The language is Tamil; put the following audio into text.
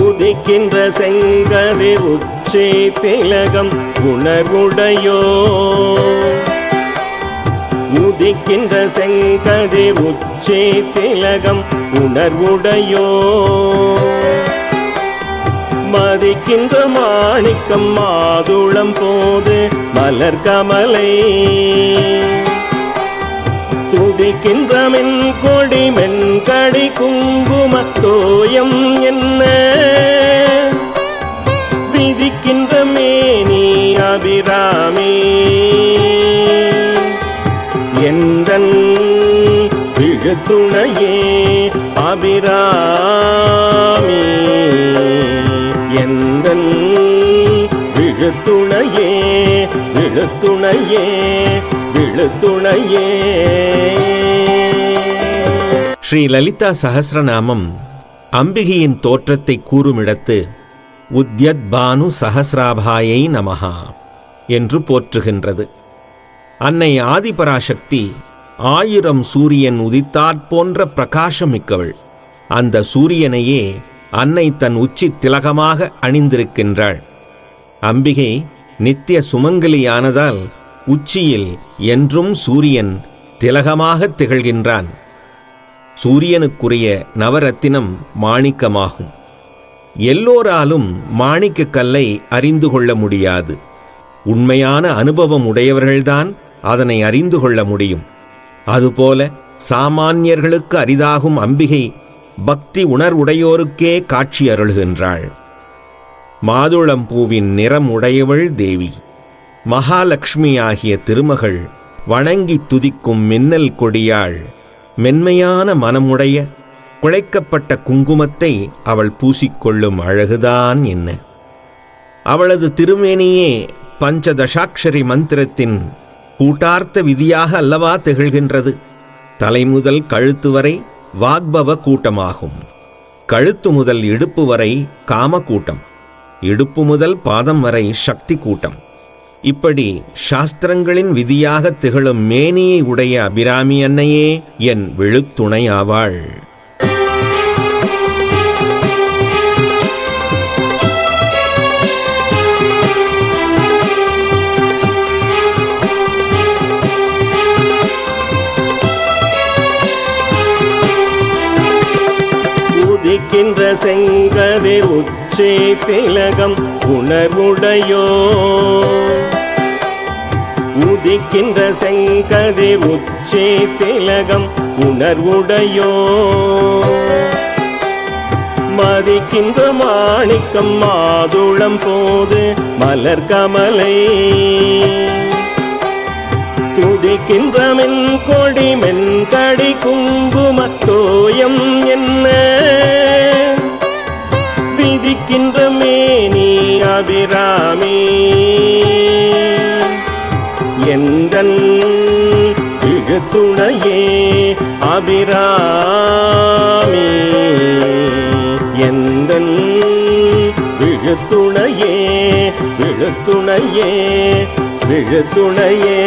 உதிக்கின்ற செங்கதி உச்சி திலகம் உணர்வுடையோ. உதிக்கின்ற செங்கதி உச்சி திலகம் உணர்வுடையோ. மதிக்கின்ற மாணிக்கம் மாதுளம் போது மலர் கமலை. துதிக்கின்ற கொடிமென் கடி குங்குமத்தோயம் என்ன? விதிக்கின்ற மேனி அபிராமே. எந்தன் விழுத்துணையே அபிராமி. எந்தன் விழுத்துணையே விழுத்துணையே விழுத்துணையே. ஸ்ரீ லலிதா சஹஸ்ரநாமம் அம்பிகையின் தோற்றத்தை கூறுமிடத்து உத்யத் பானு சஹஸ்ராபாயை நமஹா என்று போற்றுகின்றது. அன்னை ஆதிபராசக்தி ஆயிரம் சூரியன் உதித்தாற் போன்ற பிரகாசமிக்கவள். அந்த சூரியனையே அன்னை தன் உச்சி திலகமாக அணிந்திருக்கின்றாள். அம்பிகை நித்திய சுமங்கலியானதால் உச்சியில் என்றும் சூரியன் திலகமாகத் திகழ்கின்றான். சூரியனுக்குரிய நவரத்தினம் மாணிக்கமாகும். எல்லோராலும் மாணிக்கக் கல்லை அறிந்து கொள்ள முடியாது. உண்மையான அனுபவம் உடையவர்கள்தான் அதனை அறிந்து கொள்ள முடியும். அதுபோல சாமானியர்களுக்கு அரிதாகும் அம்பிகை பக்தி உணர்வுடையோருக்கே காட்சி அருள்கின்றாள். மாதுளம்பூவின் நிறம் உடையவள் தேவி. மகாலட்சுமி ஆகிய திருமகள் வணங்கி துதிக்கும் மின்னல் கொடியாள் மென்மையான மனமுடைய குழைக்கப்பட்ட குங்குமத்தை அவள் பூசிக்கொள்ளும் அழகுதான் என்ன. அவளது திருமேனியே பஞ்சதசாட்சரி மந்திரத்தின் கூட்டார்த்த விதியாக அல்லவா திகழ்கின்றது. தலைமுதல் கழுத்து வரை வாக்பவ கூட்டமாகும். கழுத்து முதல் இடுப்பு வரை காம கூட்டம். இடுப்பு முதல் பாதம் வரை சக்தி கூட்டம். இப்படி சாஸ்திரங்களின் விதியாக திகழும் மேனியை உடைய அபிராமி அன்னையே என் விழுத்துணையாவாள் உதிக்கின்ற செங்கதி உச்சே திலகம் உணர்வுடையோ. உதிக்கின்ற செங்கதி உச்சே திலகம் உணர்வுடையோ. மதிக்கின்ற மாணிக்கம் மாதுளம் போது மலர் கமலை. துதிக்கின்ற மென் கொடி மென்கடி குங்கும குங்குமத்தோயம் என்ன? மிதிக்கின்ற மேனி அபிராமி. எந்தன் துணையே அபிராமி. எந்தன் விழுத்துணையே விழுத்துணையே விழுத்துணையே